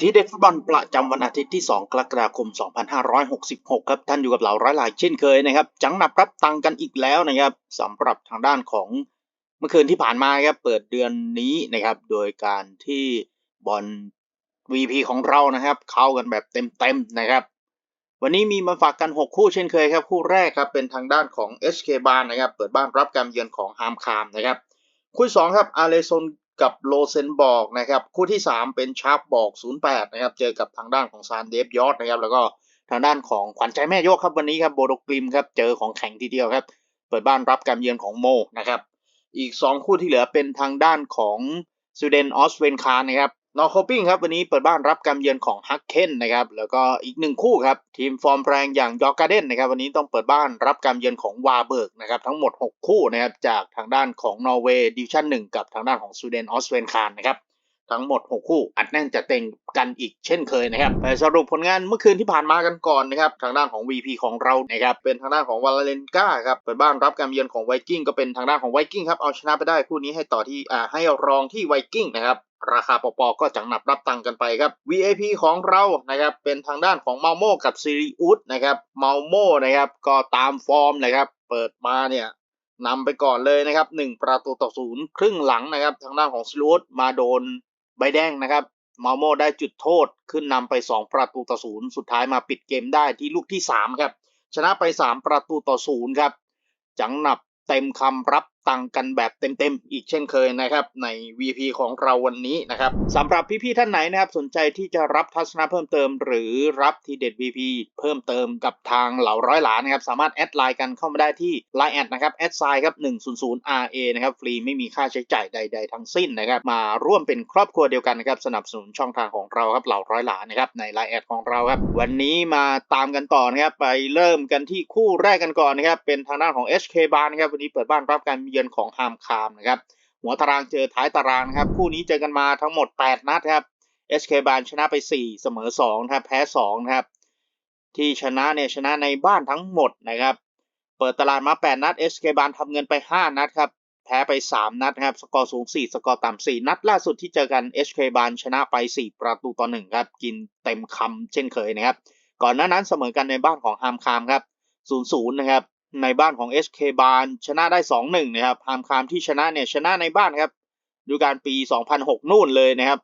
ที่เด็ดฟุตบอลประจำวันอาทิตย์ที่ 2 กรกฎาคม 2566 ครับ ท่านอยู่กับเราร้อยหลายเช่นเคยนะครับ จังหนับรับตังกันอีกแล้วนะครับสำหรับทางด้านของเมื่อคืนที่ผ่านมาครับเปิดเดือนนี้นะครับ โดยการที่บอล VP ของเรานะครับ เข้ากันแบบเต็มๆนะครับ วันนี้มีมาฝากกัน 6 คู่เช่นเคยครับ คู่แรกครับเป็นทางด้านของ SK บานนะครับ เปิดบ้านรับการเยือนของฮามคามนะครับ คู่ที่สองครับอาเลซน กับโลเซนบอกนะครับ คู่ที่ 3 เป็นชาร์ปบอก08นะครับ เจอกับทางด้านของซานเดฟยอดนะครับ แล้วก็ทางด้านของขวัญใจแม่โยกครับวันนี้ครับโบโดกริมครับ เจอของแข็งทีเดียวครับ เปิดบ้านรับการเยือนของโมนะครับ อีก 2 คู่ที่เหลือเป็นทางด้านของสวีเดนออสเวนคาร์นะครับ นอร์โคปิ้งครับวันนี้เปิดบ้านรับการเยือนของฮักเคนนะครับแล้วก็อีกหนึ่งคู่ครับทีมฟอร์มแรงอย่างยอร์กาเดนนะครับวันนี้ต้องเปิดบ้านรับการเยือนของวาเบิร์กนะครับทั้งหมด 6 คู่นะครับจากทางด้านของนอร์เวย์ดิวิชั่น1กับทางด้านของสวีเดนออสเวนคาร์นะครับ ทั้งหมด 6 คู่ อัดแน่นจะเต็งกันอีกเช่นเคยนะครับไปสรุปผลงานเมื่อคืนที่ผ่านมากันก่อนนะครับทางด้านของ VP ของเรานะครับเป็นทางด้านของวาเลนกาครับเปิดบ้านรับการเยือนของไวกิ้งก็เป็นทางด้านของไวกิ้งครับเอาชนะไปได้คู่นี้ให้ต่อที่อ่าให้รองที่ไวกิ้งนะครับราคาปอปอก็จังหนับรับตังค์กันไปครับ VIP ของเรานะครับเป็นทางด้านของเมาโมกับซีรีอุสนะครับเมาโมนะครับก็ตามฟอร์มนะครับเปิดมาเนี่ยนำไปก่อนเลยนะครับ1ประตูต่อศูนย์ครึ่งหลังนะครับ ทางด้านของซีรีอุสมาโดน ใบแดงนะครับมาโมได้จุดโทษขึ้นนำไป 2 ประตูต่อศูนย์สุดท้ายมาปิดเกมได้ที่ลูกที่3ครับชนะไป 3 ประตูต่อศูนย์ครับจังหนับเต็มคำรับ ตังค์กันแบบเต็มๆ อีกเช่นเคยนะครับใน VP ของเราวันนี้นะครับสำหรับพี่ๆท่านไหนนะครับสนใจที่จะรับทัศนะเพิ่มเติม หรือรับทีเด็ด VP เพิ่มเติมกับทางเหล่าร้อยหลานนะครับสามารถแอดไลน์กันเข้ามาได้ที่ Line แอดนะครับแอดไซน์ครับ100 RA นะครับฟรีไม่มีค่าใช้จ่ายใด ๆ ทั้งสิ้นนะครับมาร่วมเป็นครอบครัวเดียวกันนะครับสนับสนุนช่องทางของเราครับเหล่าร้อยหลานนะครับใน Line แอดของเราครับวันนี้มาตามกันต่อนะครับไปเริ่มกันที่คู่แรกกันก่อนนะครับเป็นทางด้านของ HK Bar นะครับวันนี้เปิดบ้านรับการเยือนของฮามคามนะครับ หัวตารางเจอท้ายตารางนะครับ คู่นี้เจอกันมาทั้งหมด 8 นัดครับ SK บานชนะไป 4 เสมอ2นะครับแพ้2นะครับ ที่ชนะเนี่ยชนะในบ้านทั้งหมดนะครับ เปิดตลาดมา 8 นัด SK บานทำเงินไป 5 นัดครับ แพ้ไป 3 นัดครับ สกอร์สูง 4 สกอร์ต่ำ4นัดล่าสุดที่เจอกัน HK บานชนะไป 4 ประตูต่อ1ครับกินเต็มคำเช่นเคยนะครับ ก่อนหน้านั้นเสมอกันในบ้านของฮามคามครับ0-0นะครับ ในบ้านของ SK บานชนะได้ 2-1 นะครับฮามคามที่ชนะเนี่ยชนะในบ้านครับดูการปี 2006 นู่นเลยนะครับ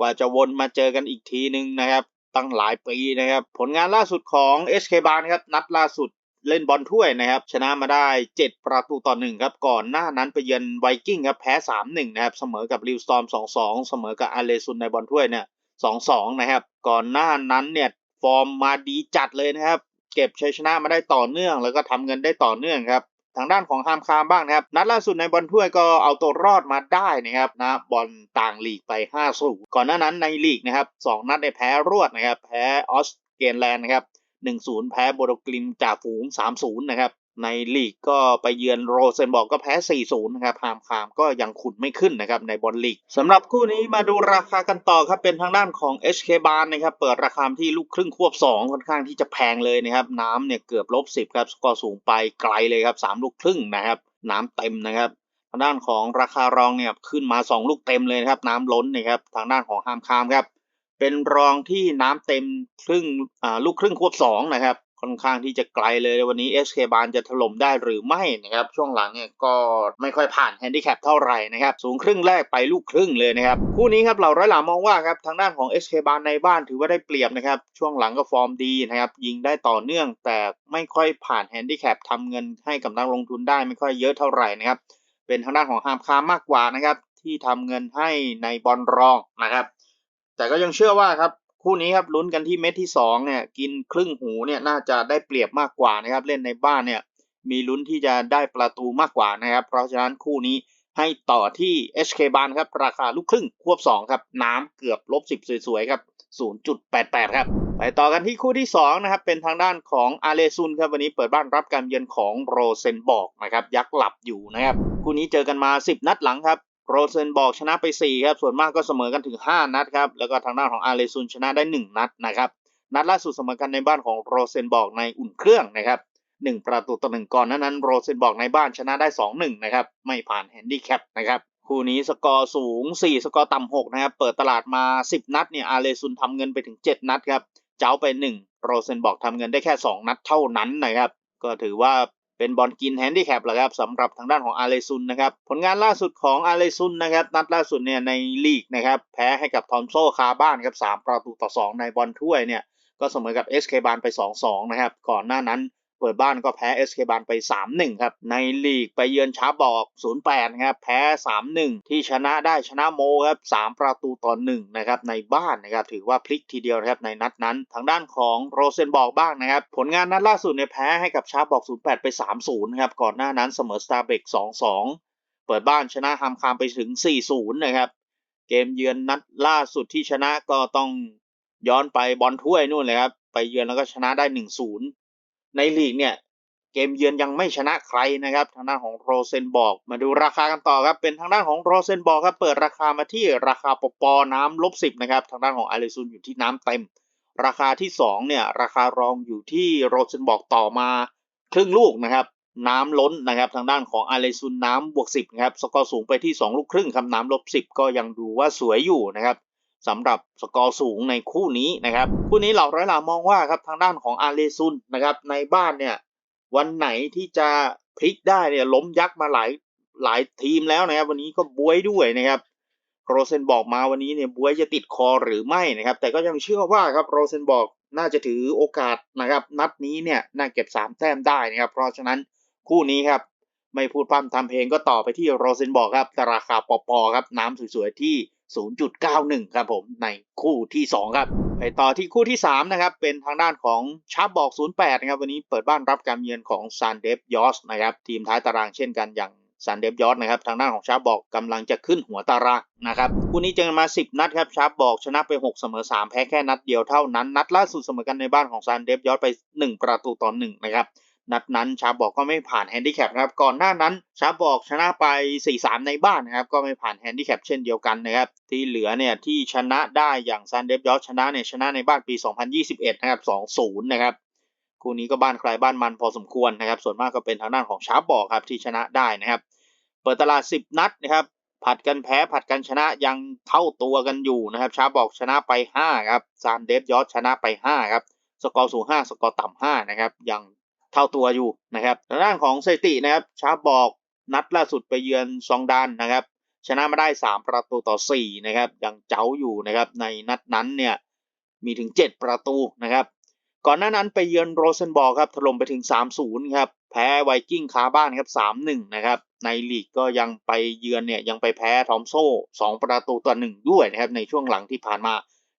กว่าจะวนมาเจอกันอีกทีหนึ่งนะครับ ตั้งหลายปีนะครับ ผลงานล่าสุดของ SK บานครับ นัดล่าสุดเล่นบอลถ้วยนะครับ ชนะมาได้ 7 ประตูต่อ 1 ครับ ก่อนหน้านั้นไปเยือนไวกิ้งครับ แพ้ 3-1 นะครับ เสมอกับริวสตอม 2-2 เสมอกับอาเลซุนในบอลถ้วยเนี่ย 2-2 นะครับ ก่อนหน้านั้นเนี่ย ฟอร์มมาดีจัดเลยนะครับ เก็บชัยชนะมาได้ต่อเนื่อง แล้วก็ทำเงินได้ต่อเนื่องครับทางด้านของฮามคามบ้างนะครับนัดล่าสุดในบอลถ้วยก็เอาตัวรอดมาได้นะครับนะบอลต่างลีกไป5สูก่อนหน้านั้นในลีกนะครับ2นัดในแพ้รวดนะครับแพ้ออสเตรเลียนะครับ1-0 แพ้โบโดกลิมจ่าฝูง 3-0 นะครับ ในลีกก็ไปเยือนโรเซนบอกก็แพ้ 4-0 นะครับฮามคามก็ยังขุนไม่ขึ้นนะครับในบอลลีกสำหรับคู่นี้มาดูราคากันต่อครับ เป็นทางด้านของ HK บานนะครับ เปิดราคาที่ลูกครึ่งควบ 2 ค่อนข้างที่จะแพงเลยนะครับ น้ำเนี่ยเกือบลบ 10 ครับกอร์สูงไปไกลเลยครับ 3 ลูกครึ่งนะครับ น้ำเต็มนะครับ ทางด้านของราคารองเนี่ยขึ้นมา 2 ลูกเต็มเลยนะครับ น้ำล้นนะครับ ทางด้านของฮามคามครับ เป็นรองที่น้ำเต็มครึ่งอ่าลูกครึ่งควบ 2 นะครับ ค่อนข้างที่จะไกลเลยวันนี้ SK บานจะถล่มได้หรือไม่นะครับช่วงหลังเนี่ยก็ไม่ค่อยผ่านแฮนดิแคปเท่าไหร่นะครับสูงครึ่งแรกไปลูกครึ่งเลยนะครับคู่นี้ครับเราร้อยหลามองว่าครับทางด้านของ SK บานในบ้านถือว่าได้เปรียบนะครับช่วงหลังก็ฟอร์มดีนะครับยิงได้ต่อเนื่อง แต่ไม่ค่อยผ่านแฮนดิแคปทำเงินให้กับนักลงทุนได้ไม่ค่อยเยอะเท่าไหร่นะครับเป็นทางด้านของฮามคามมากกว่านะครับที่ทำเงินให้ในบอลรองนะครับแต่ก็ยังเชื่อว่าครับ คู่นี้ครับลุ้นกันที่เม็ดที่2เนี่ยกินครึ่งหูเนี่ยน่าจะได้เปรียบมากกว่านะครับ เล่นในบ้านเนี่ยมีลุ้นที่จะได้ประตูมากกว่านะครับ เพราะฉะนั้นคู่นี้ให้ต่อที่ HK บานครับ ราคาลูกครึ่งควบ 2 ครับ น้ำเกือบลบ 10 สวยๆครับ 0.88 ครับ ไปต่อกันที่คู่ที่ 2 นะครับ เป็นทางด้านของอาเลซุนครับ วันนี้เปิดบ้านรับการเยือนของโรเซนบอกนะครับ ยักษ์หลับอยู่นะครับ คู่นี้เจอกันมา 10 นัดหลังครับ โรเซนบอกชนะไป 4 ครับ ส่วนมากก็เสมอกันถึง 5 นัดครับ แล้วก็ทางด้านของอาเลซุนชนะได้ 1 นัดนะครับ นัดล่าสุดเสมอกันในบ้านของโรเซนบอกในอุ่นเครื่องนะครับ1ประตูต่อหนึ่งก่อนนั้นนั้นโรเซนบอกในบ้านชนะได้ 2-1 นะครับ ไม่ผ่านแฮนดิแคปนะครับ คู่นี้สกอร์สูง 4 สกอร์ต่ำ6นะครับ เปิดตลาดมา 10 นัดเนี่ยอาเลซุนทำเงินไปถึง 7 นัดครับ เจ้าไป 1 โรเซนบอกทำเงินได้แค่ 2 นัดเท่านั้นนะครับ ก็ถือว่า เป็นบอลกินแฮนดี้แคปแหละครับสำหรับทางด้านของอาเลซุนนะครับผลงานล่าสุดของอาเลซุนนะครับนัดล่าสุดเนี่ยในลีกนะครับแพ้ให้กับทอมโซคาบ้านครับ3ประตูต่อ 2 ในบอลถ้วยเนี่ยก็เสมอกับเอสเคบานไป 2-2 นะครับก่อนหน้านั้น เปิดบ้านก็แพ้ SK บานไป 3-1 ครับ ในลีกไปเยือนช้าบอก 0-8นะครับ แพ้ 3-1 ที่ชนะได้ชนะโมครับ 3 ประตูต่อ1นะครับ ในบ้านนะครับ ถือว่าพลิกทีเดียวนะครับในนัดนั้น ทางด้านของโรเซนบอกบ้างนะครับ ผลงานนัดล่าสุดเนี่ยแพ้ให้กับช้าบอก 0-8 ไป 3-0นะครับ ก่อนหน้านั้นเสมอสตาร์เบก 2-2 เปิดบ้านชนะฮัมคามไปถึง 4-0 นะครับ เกมเยือนนัดล่าสุดที่ชนะก็ต้องย้อนไปบอลถ้วยนู่นเลยครับ ไปเยือนแล้วก็ชนะได้ 1-0 ในลีกเนี่ยเกมเยือนยังไม่ชนะใครนะครับ ทางด้านของโรเซนบอก มาดูราคากันต่อครับ เป็นทางด้านของโรเซนบอกครับ เปิดราคามาที่ราคาปปน้ำลบสิบนะครับ ทางด้านของอาริซุนอยู่ที่น้ำเต็ม ราคาที่สองเนี่ยราคารองอยู่ที่โรเซนบอกต่อมาครึ่งลูกนะครับน้ำล้นนะครับทางด้านของอาเลซุนน้ำบวกสิบนะครับสกอร์สูงไปที่ 2 ลูกครึ่งครับน้ำลบสิบก็ยังดูว่าสวยอยู่นะครับ สำหรับสกอร์สูงในคู่นี้นะครับ คู่นี้เหล่าร้อยหลามองว่าครับทางด้านของอาเลซุนนะครับในบ้านเนี่ยวันไหนที่จะพลิกได้เนี่ยล้มยักษ์มาหลายหลายทีมแล้วนะครับ วันนี้ก็บวยด้วยนะครับโรเซนบอกมาวันนี้เนี่ยบวยจะติดคอหรือไม่นะครับ แต่ก็ยังเชื่อว่าครับโรเซนบอกน่าจะถือโอกาสนะครับ นัดนี้เนี่ยน่าเก็บ 3 แต้มได้นะครับ เพราะฉะนั้นคู่นี้ครับไม่พูดพร่ำทำเพลงก็ต่อไปที่โรเซนบอกครับแต่ราคาปอปอครับน้ำสวยๆที่ 0.91 ครับผมในคู่ที่2ครับไปต่อที่คู่ที่3นะครับเป็นทางด้านของชาร์ปบอก 08 นะครับวันนี้เปิดบ้านรับการเยือนของซานเดฟยอสนะครับทีมท้ายตารางเช่นกันอย่างซันเดฟยอดนะครับทางด้านของชาร์ปบอกกำลังจะขึ้นหัวตารางนะครับคู่นี้เจอกันมา 10 นัดครับชาร์ปบอกชนะไป 6 เสมอ 3 แพ้แค่นัดเดียวเท่านั้น นัดล่าสุดเสมอกันในบ้านของซันเดฟยอดไป 1 ประตูต่อ1นะครับ นัดนั้นชาบอกก็ไม่ผ่านแฮนดิแคปครับก่อนหน้านั้นชาบอกชนะไป 4-3 ในบ้านนะครับก็ไม่ผ่านแฮนดิแคปเช่นเดียวกันนะครับที่เหลือเนี่ยที่ชนะได้อย่างซันเดฟยอชนะเนี่ยชนะในบ้านปี 2021 นะครับ 2-0 นะครับคู่นี้ก็บ้านใครบ้านมันพอสมควรนะครับส่วนมากก็เป็นทางด้านของชาบอกครับที่ชนะได้นะครับเปิดตลาด 10 นัดนะครับผัดกันแพ้ผัดกันชนะยังเท่าตัวกันอยู่นะครับชาบอกชนะไป 5 ครับซานเดฟยอชนะไป 5 ครับ สกอร์สูง5สกอร์ต่ำ5นะครับยัง เท่าตัวอยู่นะครับด้านของสถิตินะครับชาบอกนัดล่าสุดไปเยือนซองดานนะครับชนะมาได้ 3 ประตูต่อ4นะครับยังเจ้าอยู่นะครับในนัดนั้นเนี่ยมีถึง 7 ประตูนะครับก่อนหน้านั้นไปเยือนโรเซนบอลครับถล่มไปถึง 3-0ครับแพ้ไวกิ้งคาบ้านครับ 3-1นะครับในลีกก็ยังไปเยือนเนี่ยยังไปแพ้ทอมโซ่ 2 ประตูต่อ1ด้วยนะครับในช่วงหลังที่ผ่านมา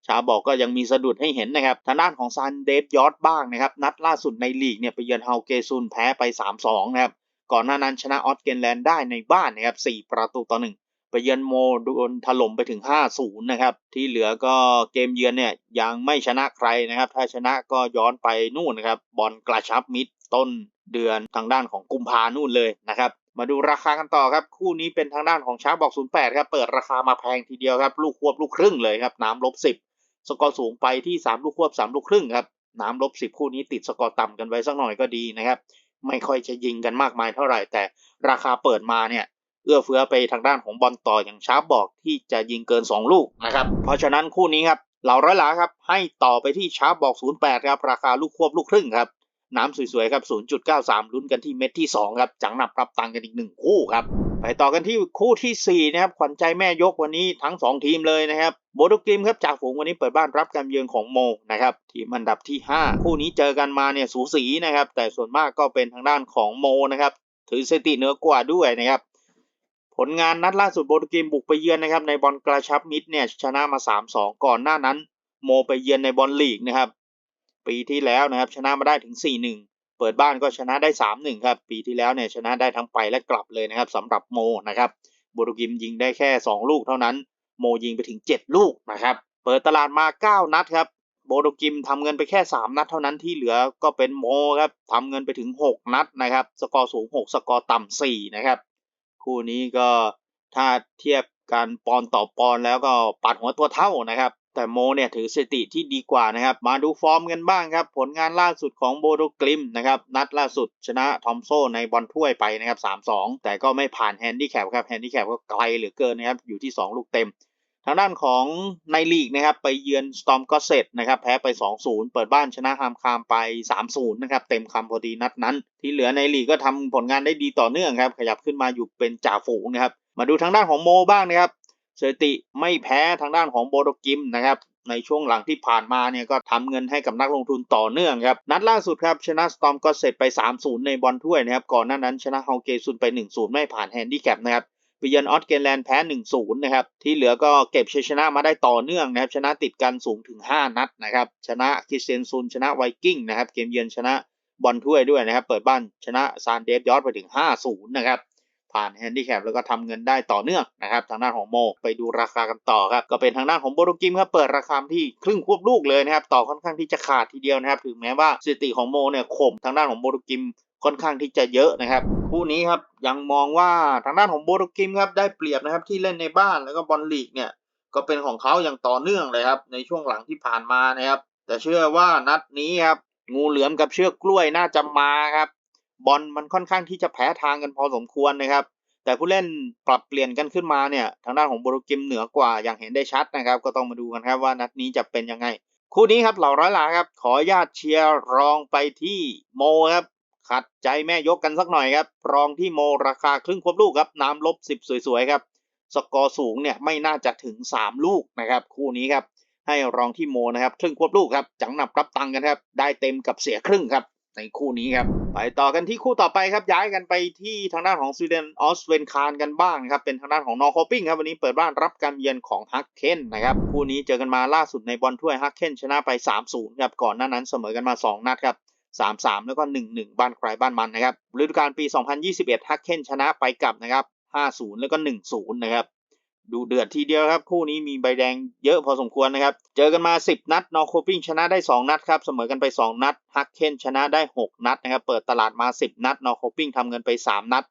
ชาบอกก็ยังมีสะดุดให้เห็นนะครับทางด้านของซันเดฟยอดบ้างนะครับนัดล่าสุดในลีกเนี่ยไปเยือนเฮาเกซุนแพ้ไป 3-2นะครับก่อนหน้านั้นชนะออสเกนแลนด์ได้ในบ้านนะครับ4ประตูต่อ1ไปเยือนโมโดนถล่มไปถึง 5-0 นะครับ ที่เหลือก็เกมเยือนเนี่ยยังไม่ชนะใครนะครับ ถ้าชนะก็ย้อนไปนู่นนะครับ บอลกระชับมิดต้นเดือนทางด้านของกุมภานู่นเลยนะครับ มาดูราคากันต่อครับ คู่นี้เป็นทางด้านของช้างบอก 08 ครับ เปิดราคามาแพงทีเดียวครับ ลูกควบลูกครึ่งเลยครับ น้ำลบ 10 สกอร์สูงไปที่3ลูกควบ3ลูกครึ่งครับน้ำลบ10 คู่นี้ติดสกอร์ต่ำกันไว้สักหน่อยก็ดีนะครับ ไม่ค่อยจะยิงกันมากมายเท่าไหร่ แต่ราคาเปิดมาเนี่ยเอื้อเฟื้อไปทางด้านของบอลต่ออย่างชาร์ปบอกที่จะยิงเกิน 2 ลูกนะครับ เพราะฉะนั้นคู่นี้ครับเหล่าร้อยหลาครับให้ต่อไปที่ชาร์ปบอก 08 ครับ ราคาลูกควบลูกครึ่งครับ น้ำสวยๆครับ 0.93 ลุ้นกันที่เม็ดที่ 2 ครับ จังหนับรับตังกันอีก 1 คู่ครับ ไปต่อกันที่คู่ที่ 4 นะครับ ขวัญใจแม่ยกวันนี้ทั้ง 2 ทีมเลยนะครับโบโดกริมครับจากฝูงวันนี้เปิดบ้านรับการเยือนของโมนะครับทีมอันดับที่ 5 คู่นี้เจอกันมาเนี่ยสูสีนะครับ แต่ส่วนมากก็เป็นทางด้านของโมนะครับ ถือสถิติเหนือกว่าด้วยนะครับ ผลงานนัดล่าสุดโบโดกริมบุกไปเยือนนะครับ ในบอลกระชับมิดเนี่ยชนะมา 3-2 ก่อนหน้านั้น โมไปเยือนในบอลลีกนะครับ ปีที่แล้วนะครับชนะมาได้ถึง 4-1 เปิดบ้านก็ชนะได้ 3-1 ครับ ปีที่แล้วเนี่ยชนะได้ทั้งไปและกลับเลยนะครับสำหรับโมนะครับโบโดกิมยิงได้แค่ 2 ลูกเท่านั้น โมยิงไปถึง 7 ลูกนะครับ เปิดตลาดมา 9 นัดครับ โบโดกิมทำเงินไปแค่ 3 นัดเท่านั้นที่เหลือก็เป็นโมครับทำเงินไปถึง 6 นัดนะครับ สกอร์สูง 6 สกอร์ต่ำ4นะครับ คู่นี้ก็ถ้าเทียบกันปอนต่อปอนแล้วก็ปัดหัวตัวเท่านะครับ แต่โมเนี่ยถือสติที่ดีกว่านะครับ มาดูฟอร์มกันบ้างครับ ผลงานล่าสุดของโบโดกลิมนะครับ นัดล่าสุดชนะทอมโซในบอลถ้วยไปนะครับ 3-2 แต่ก็ไม่ผ่านแฮนดี้แคปครับแฮนดี้แคปก็ไกลเหลือเกินนะครับ อยู่ที่ 2 ลูกเต็ม ทางด้านของในลีกนะครับ ไปเยือนสตอมก็เสร็จนะครับ แพ้ไป 2-0 เปิดบ้านชนะฮามคามไป 3-0 นะครับ เต็มคำพอดีนัดนั้น ที่เหลือในลีกก็ทำผลงานได้ดีต่อเนื่องครับ ขยับขึ้นมาอยู่เป็นจ่าฝูงนะครับมาดูทางด้านของโมบ้างนะครับ สถิติไม่แพ้ทางด้านของโบโดกิมนะครับในช่วงหลังที่ผ่านมาเนี่ยก็ทำเงินให้กับนักลงทุนต่อเนื่องครับ นัดล่าสุดครับชนะสตอมก็เสร็จไป 3-0 ในบอลถ้วยนะครับ ก่อนหน้านั้นชนะเฮาเกซุนไป 1-0 ไม่ผ่านแฮนดี้แคปนะครับไปเยือนออสเกรแลนด์แพ้ 1-0 นะครับ ที่เหลือก็เก็บชัยชนะมาได้ต่อเนื่องนะครับ ชนะติดกันสูงถึง 5 นัดนะครับ ชนะคิสเตียนซุนชนะไวกิ้งนะครับ เกมเยือนชนะบอลถ้วยด้วยนะครับ เปิดบ้านชนะซานเดฟยอดไปถึง 5-0 นะครับ ผ่านแฮนดี้แคปแล้วก็ทำเงินได้ต่อเนื่องนะครับทางด้านของโม ไปดูราคากันต่อครับก็เป็นทางด้านของโบโรกิมครับเปิดราคาที่ครึ่งควบลูกเลยนะครับต่อค่อนข้างที่จะขาดทีเดียวนะครับถึงแม้ว่าสถิติของโมเนี่ยข่มทางด้านของโบโรกิมค่อนข้างที่จะเยอะนะครับคู่นี้ครับยังมองว่าทางด้านของโบโรกิมครับได้เปรียบนะครับที่เล่นในบ้านแล้วก็บอลลีกเนี่ยก็เป็นของเขาอย่างต่อเนื่องเลยครับในช่วงหลังที่ผ่านมานะครับแต่เชื่อว่านัดนี้ครับงูเหลือมกับเชือกกล้วยน่าจะมาครับ บอลมันค่อนข้างที่จะแพ้ทางกันพอสมควรนะครับ แต่ผู้เล่นปรับเปลี่ยนกันขึ้นมาเนี่ย ทางด้านของโบรกิมเหนือกว่าอย่างเห็นได้ชัดนะครับ ก็ต้องมาดูกันครับว่านัดนี้จะเป็นยังไง คู่นี้ครับเหล่าร้อยหลาครับ ขอญาตเชียร์รองไปที่โมครับขัดใจแม่ยกกันสักหน่อยครับ รองที่โมราคาครึ่งควบลูกครับ น้ำลบสิบสวยๆครับ สกอร์สูงเนี่ยไม่น่าจะถึง 3 ลูกนะครับ คู่นี้ครับ ให้รองที่โมนะครับ ครึ่งควบลูกครับ จังหนับรับตังกันครับ ได้เต็มกับเสียครึ่งครับ ในคู่นี้ครับ ไปต่อกันที่คู่ต่อไปครับย้ายกันไปที่ทางด้านของสวีเดนออสเวนคารกันบ้างครับเป็นทางด้านของนอร์โคปิ้งครับวันนี้เปิดบ้านรับการเยือนของฮักเคนนะครับคู่นี้เจอกันมาล่าสุดในบอลถ้วยฮักเคนชนะไป 3-0ครับก่อนหน้านั้นเสมอกันมา 2 นัดครับ3-3 แล้วก็ 1-1 บ้านใครบ้านมันนะครับฤดูกาลปี 2021ฮักเคนชนะไปกลับนะครับ5-0 แล้วก็ 1-0 นะครับ ดูเดือดทีเดียวครับ คู่นี้มีใบแดงเยอะพอสมควรนะครับ เจอกันมา 10 นัดนอโคปิ้งชนะได้ 2 นัดครับ เสมอกันไป 2 นัดฮักเคนชนะได้ 6 นัดนะครับ เปิดตลาดมา 10 นัดนอโคปิ้งทำเงินไป 3 นัด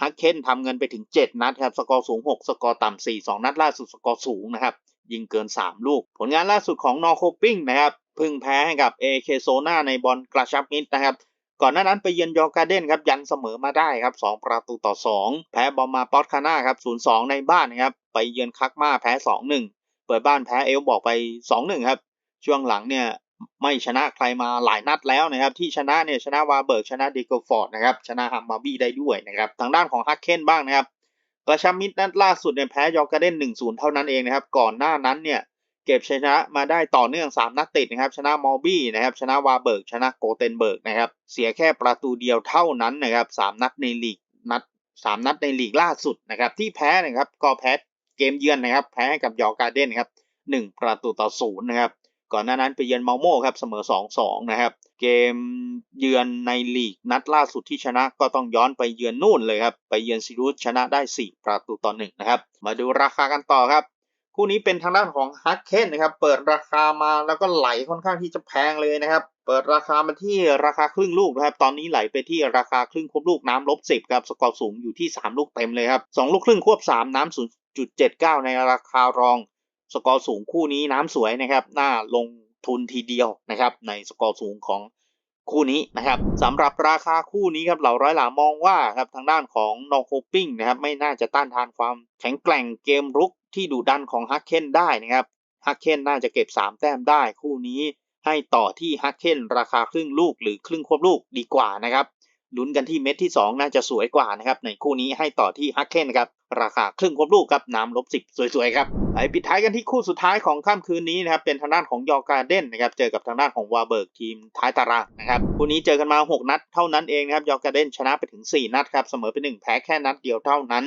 ฮักเคนทำเงินไปถึง 7 นัดครับ สกอร์สูง 6 สกอร์ต่ำ4 2 นัดล่าสุดสกอร์สูงนะครับ ยิงเกิน 3 ลูก ผลงานล่าสุดของนอโคปิ้งนะครับ พึ่งแพ้ให้กับ AK โซนาในบอลกระชับมิตรนะครับ ก่อนหน้านั้นไปเยือนยอร์การ์เดนครับยันเสมอมาได้ครับ2ประตูต่อ 2 แพ้บอมมาปอตคาน่าครับ0-2 ในบ้านนะครับไปเยือนคักมาแพ้ 2-1 เปิดบ้านแพ้เอลบอกไป 2-1 ครับ ช่วงหลังเนี่ยไม่ชนะใครมาหลายนัดแล้วนะครับ ที่ชนะเนี่ยชนะวาเบิร์กชนะเดโกฟอร์ดนะครับชนะฮัมบาร์บี้ได้ด้วยนะครับทางด้านของฮักเคนบ้างนะครับกระชับมิตรนัดล่าสุดเนี่ยแพ้ยอร์การ์เดน1-0 เท่านั้นเองนะครับก่อนหน้านั้นเนี่ย เก็บชนะมาได้ต่อเนื่อง 3 นัดติดนะครับ ชนะมอบี้นะครับชนะวาเบิร์กชนะโกเทนเบิร์กนะครับเสียแค่ประตูเดียวเท่านั้นนะครับ3นัดในลีกนัด3นัดในลีกล่าสุดนะครับที่แพ้นะครับก็แพ้เกมเยือนนะครับแพ้กับยอร์การ์เดนครับ1ประตูต่อ0นะครับก่อนหน้านั้นไปเยือนเมาโม่ครับเสมอ 2-2 นะครับ เกมเยือนในลีกนัดล่าสุดที่ชนะก็ต้องย้อนไปเยือนนู่นเลยครับ ไปเยือนซิรูสชนะได้ 4 ประตูต่อ1นะครับ มาดูราคากันต่อครับ คู่นี้เป็นทางด้านของฮักเคนนะครับ เปิดราคามาแล้วก็ไหลค่อนข้างที่จะแพงเลยนะครับ เปิดราคามาที่ราคาครึ่งลูกนะครับ ตอนนี้ไหลไปที่ราคาครึ่งควบลูกน้ำลบสิบครับ สกอร์สูงอยู่ที่ 3 ลูกเต็มเลยครับ2ลูกครึ่งควบ 3 น้ำ0.79ในราคารอง สกอร์สูงคู่นี้น้ำสวยนะครับน่าลงทุนทีเดียวนะครับ ในสกอร์สูงของคู่นี้นะครับสำหรับราคาคู่นี้ครับเหล่าร้อยหลามองว่าครับทางด้านของนอโคปิ้งนะครับไม่น่าจะต้านทานความแข็งแกร่งเกมรุก ที่ดุดันของฮักเคนได้นะครับฮักเคนน่าจะเก็บ 3 แต้มได้คู่นี้ให้ต่อที่ฮักเคนราคาครึ่งลูกหรือครึ่งควบลูกดีกว่านะครับลุ้นกันที่เม็ดที่ 2 น่าจะสวยกว่านะครับในคู่นี้ให้ต่อที่ฮักเคนครับราคาครึ่งควบลูกครับน้ำลบสิบสวยๆครับไปปิดท้ายกันที่คู่สุดท้ายของค่ำคืนนี้นะครับเป็นทางด้านของยอร์การเดนนะครับเจอกับทางด้านของวาเบิร์กทีมท้ายตารางนะครับคู่นี้เจอกันมา 6 นัดเท่านั้นเองนะครับยอร์การเดนชนะไปถึง 4 นัดครับเสมอไป1แพ้แค่นัดเดียวเท่านั้น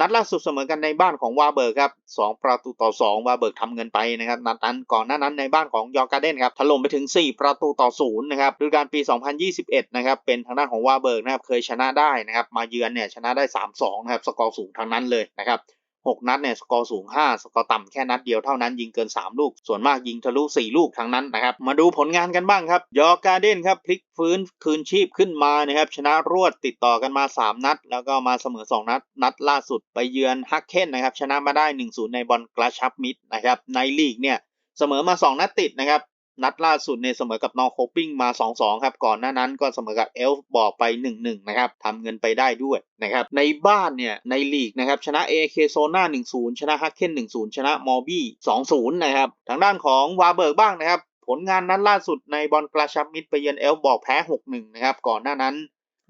นัดล่าสุดเสมอกันในบ้านของวาเบิร์กครับ2ประตูต่อ 2 วาเบิร์กทำเงินไปนะครับนัดนั้นก่อนหน้านั้นในบ้านของยอร์กาเดนครับถล่มไปถึง 4 ประตูต่อ0นะครับฤดูกาลปี 2021 นะครับเป็นทางด้านของวาเบิร์กนะครับเคยชนะได้นะครับมาเยือนเนี่ยชนะได้ 3-2 นะครับสกอร์สูงทางนั้นเลยนะครับ 6 นัดเนี่ยสกอร์สูง 5 สกอร์ต่ำแค่นัดเดียวเท่านั้นยิงเกิน 3 ลูก ส่วนมากยิงทะลุ 4 ลูกทั้งนั้นนะครับ มาดูผลงานกันบ้างครับ ยอร์การ์เดนครับ พลิกฟื้นคืนชีพขึ้นมานะครับ ชนะรวดติดต่อกันมา 3 นัด แล้วก็มาเสมอ 2 นัด นัดล่าสุดไปเยือนฮักเคนนะครับ ชนะมาได้ 1-0 ในบอลกระชับมิดนะครับ ในลีกเนี่ยเสมอมา 2 นัดติดนะครับ นัดล่าสุดในยเสมอกับนอร์โคปิ้งมา 2-2 ครับ ก่อนหน้านั้นก็เสมอกับเอลฟ์บอกไป 1-1 นะครับทำเงินไปได้ด้วยนะครับในบ้านเนี่ยในลีกนะครับชนะ AK โซนา1-0 ชนะฮักเคน1-0 ชนะมอร์บี้2-0 นะครับ ทางด้านของวาเบิร์กบ้างนะครับ ผลงานนัดล่าสุดในบอลกระชับมิตรไปเยือนเอลฟ์บอกแพ้ 6-1 นะครับ ก่อนหน้านั้น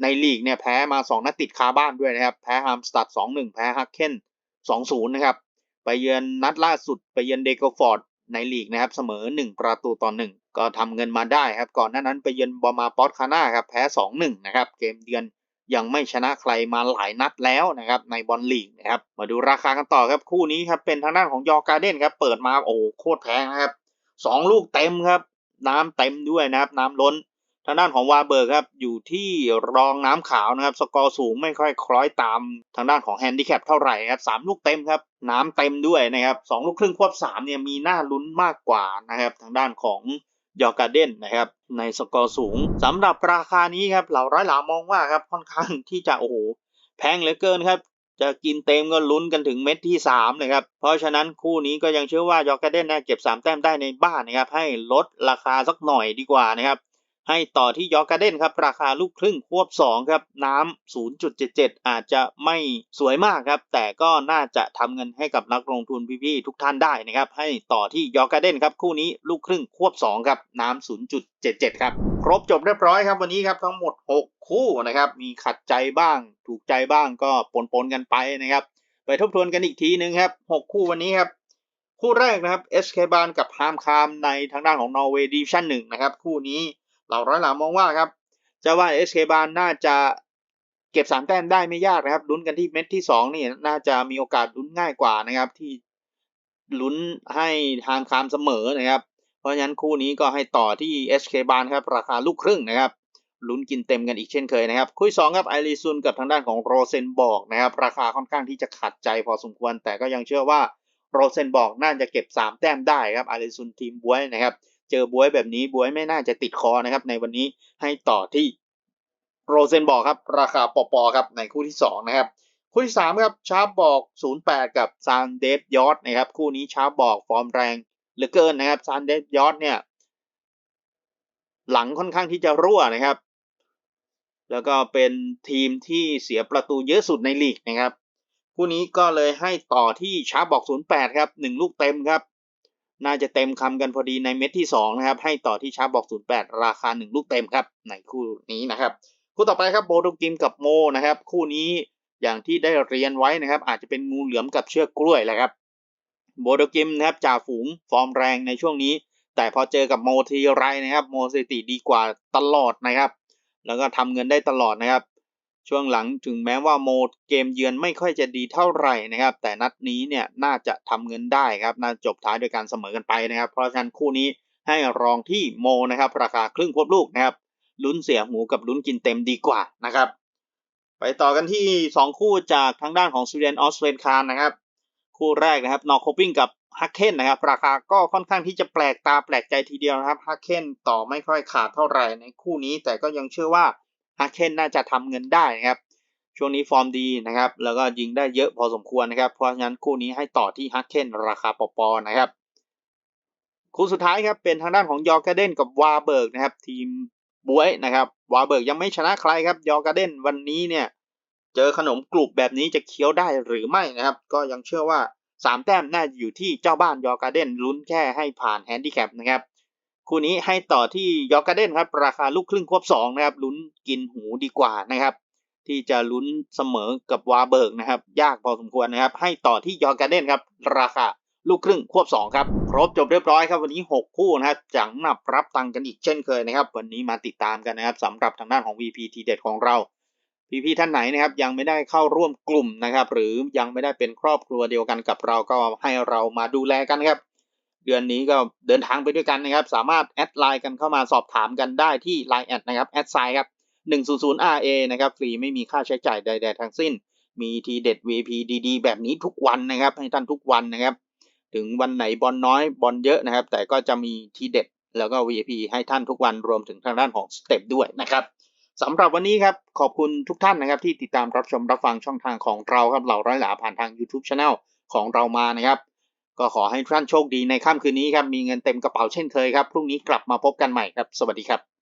ในลีกเนี่ยแพ้มา 2 นัดติดคาบ้านด้วยนะครับแพ้ฮามสตัด2-1 แพ้ฮักเคน2-0 นะครับไปเยือนนัดล่าสุดไปเยือนเดโกฟอร์ด ในลีกนะครับเสมอ 1 ประตูต่อ1ก็ทำเงินมาได้ครับ ก่อนหน้านั้นไปเยือนบอมาปอตคาน่าครับแพ้ 2-1 นะครับ เกมเยือนยังไม่ชนะใครมาหลายนัดแล้วนะครับในบอลลีกนะครับมาดูราคากันต่อครับคู่นี้ครับเป็นทางด้านของยอร์การ์เดนครับเปิดมาโอ้โคตรแพงนะครับสองลูกเต็มครับ น้ำเต็มด้วยนะครับน้ำล้น ทางด้านของวาเบิร์กครับอยู่ที่รองน้ำขาวนะครับ สกอร์สูงไม่ค่อยคล้อยตามทางด้านของแฮนดิแคปเท่าไหร่ครับสามลูกเต็มครับ น้ำเต็มด้วยนะครับสองลูกครึ่งควบสามเนี่ยมีหน้าลุ้นมากกว่านะครับ ทางด้านของยอร์กาเดนนะครับ ในสกอร์สูงสำหรับราคานี้ครับเหล่าร้อยหลามองว่าครับค่อนข้างที่จะโอ้โหแพงเหลือเกินครับจะกินเต็มก็ลุ้นกันถึงเม็ดที่3เลยครับ เพราะฉะนั้นคู่นี้ก็ยังเชื่อว่ายอร์กาเดนน่าเก็บ 3 แต้มได้ในบ้านนะครับ ให้ลดราคาสักหน่อยดีกว่านะครับ ให้ต่อที่ยอร์กาเดนครับ ราคาลูกครึ่งควบ 2 ครับ น้ำ 0.77 อาจจะไม่สวยมากครับ แต่ก็น่าจะทำเงินให้กับนักลงทุนพี่ๆทุกท่านได้นะครับ ให้ต่อที่ยอร์กาเดนครับ คู่นี้ลูกครึ่งควบ 2 ครับ น้ำ 0.77 ครับ ครบจบเรียบร้อยครับวันนี้ครับทั้งหมด 6 คู่นะครับ มีขัดใจบ้าง ถูกใจบ้างก็ปนๆกันไปนะครับ ไปทบทวนกันอีกทีนึงครับ 6 คู่วันนี้ครับคู่แรกนะครับ SK บานกับฮามคามในทางด้านของนอร์เวย์ดิวิชั่นหนึ่งนะครับคู่นี้ เราร้อยหลามองว่าครับจะว่า SK บานน่าจะเก็บ3แต้มได้ไม่ยากนะครับลุ้นกันที่เม็ดที่2นี่น่าจะมีโอกาสลุ้นง่ายกว่านะครับ ที่ลุ้นให้ฮามคามเสมอนะครับ เพราะฉะนั้นคู่นี้ก็ให้ต่อที่ SK บานครับราคาลูกครึ่งนะครับลุ้นกินเต็มกันอีกเช่นเคยนะครับคุย2ครับไอรีซุนกับทางด้านของโรเซนบอกนะครับ ราคาค่อนข้างที่จะขัดใจพอสมควร แต่ก็ยังเชื่อว่าโรเซนบอกน่าจะเก็บ 3 แต้มได้ครับไอรีซุนทีมบวยนะครับ เจอบวยแบบนี้บวยไม่น่าจะติดคอนะครับ ในวันนี้ให้ต่อที่โรเซนบอกครับ ราคาปอปอครับในคู่ที่2นะครับคู่ที่3ครับชาร์ปบอก 08 กับซานเดฟยอดนะครับคู่นี้ชาร์ปบอกฟอร์มแรงเหลือเกินนะครับซานเดฟยอดเนี่ยหลังค่อนข้างที่จะรั่วนะครับ แล้วก็เป็นทีมที่เสียประตูเยอะสุดในลีกนะครับคู่นี้ก็เลยให้ต่อที่ชาร์ปบอก 08 ครับ 1 ลูกเต็มครับ น่าจะเต็มคำกันพอดีในเม็ดที่2นะครับให้ต่อที่ชาร์ปบอก08 ราคา 1 ลูกเต็มครับในคู่นี้นะครับคู่ต่อไปครับโบโดกิมกับโมนะครับคู่นี้อย่างที่ได้เรียนไว้นะครับ อาจจะเป็นงูเหลือมกับเชือกกล้วยแหละครับโบโดกิมนะครับจ่าฝูงฟอร์มแรงในช่วงนี้ แต่พอเจอกับโมทีไรนะครับ โมสถิติดีกว่าตลอดนะครับ แล้วก็ทำเงินได้ตลอดนะครับ ช่วงหลังถึงแม้ว่าโมดเกมเยือนไม่ค่อยจะดีเท่าไหร่นะครับ แต่นัดนี้เนี่ยน่าจะทำเงินได้ครับน่าจบท้ายด้วยการเสมอกันไปนะครับ เพราะฉะนั้นคู่นี้ให้รองที่โมนะครับ ราคาครึ่งควบลูกนะครับลุ้นเสียหูกับลุ้นกินเต็มดีกว่านะครับ ไปต่อกันที่ 2 คู่จากทางด้านของสวีเดนออสเตรเลียนะครับ คู่แรกนะครับนอร์โคปิ้งกับฮักเคนนะครับ ราคาก็ค่อนข้างที่จะแปลกตาแปลกใจทีเดียวนะครับฮักเคนต่อไม่ค่อยขาดเท่าไหร่ในคู่นี้ แต่ก็ยังเชื่อว่า ฮักเคนน่าจะทำเงินได้นะครับ ช่วงนี้ฟอร์มดีนะครับ แล้วก็ยิงได้เยอะพอสมควรนะครับ เพราะฉะนั้นคู่นี้ให้ต่อที่ฮักเคนราคาปอปอนะครับ คู่สุดท้ายครับเป็นทางด้านของยอร์กาเดนกับวาเบิร์กนะครับ ทีมบวยนะครับวาเบิร์กยังไม่ชนะใครครับ ยอร์กาเดนวันนี้เนี่ยเจอขนมกรุบแบบนี้จะเคี้ยวได้หรือไม่นะครับ ก็ยังเชื่อว่า 3 แต้มน่าอยู่ที่เจ้าบ้านยอร์กาเดนลุ้นแค่ให้ผ่านแฮนดิแคปนะครับ คู่นี้ให้ต่อที่ยอร์กาเดนครับ ราคาลูกครึ่งควบ2นะครับลุ้นกินหูดีกว่านะครับ ที่จะลุ้นเสมอกับวาเบิร์กนะครับ ยากพอสมควรนะครับ ให้ต่อที่ยอร์กาเดนครับ ราคาลูกครึ่งควบ2ครับครบจบเรียบร้อยครับวันนี้ 6 คู่นะครับจังหนับรับตังกันอีกเช่นเคยนะครับ วันนี้มาติดตามกันนะครับสำหรับทางด้านของ VP ทีเด็ดของเราพี่ๆท่านไหนนะครับยังไม่ได้เข้าร่วมกลุ่มนะครับ หรือยังไม่ได้เป็นครอบครัวเดียวกันกับเราก็ให้เรามาดูแลกันครับ เดือนนี้ก็เดินทางไปด้วยกันนะครับ สามารถแอดไลน์กันเข้ามาสอบถามกันได้ที่ Line แอดนะครับแอดไซน์ครับ 100 RA นะครับ ฟรีไม่มีค่าใช้จ่ายใด ๆ ทั้งสิ้น มีทีเด็ด VP ดีๆ แบบนี้ทุกวันนะครับ ให้ท่านทุกวันนะครับ ถึงวันไหนบอลน้อยบอลเยอะนะครับ แต่ก็จะมีทีเด็ดแล้วก็ VIP ให้ท่านทุกวันรวมถึงทางด้านของสเต็ปด้วยนะครับสำหรับวันนี้ครับขอบคุณทุกท่านนะครับ ที่ติดตามรับชมรับฟังช่องทางของเราครับเหล่าร้อยหลาผ่านทาง YouTube Channel ของเรามานะครับ ก็ขอให้ท่านโชคดีในค่ำคืนนี้ครับ มีเงินเต็มกระเป๋าเช่นเคยครับ พรุ่งนี้กลับมาพบกันใหม่ครับ สวัสดีครับ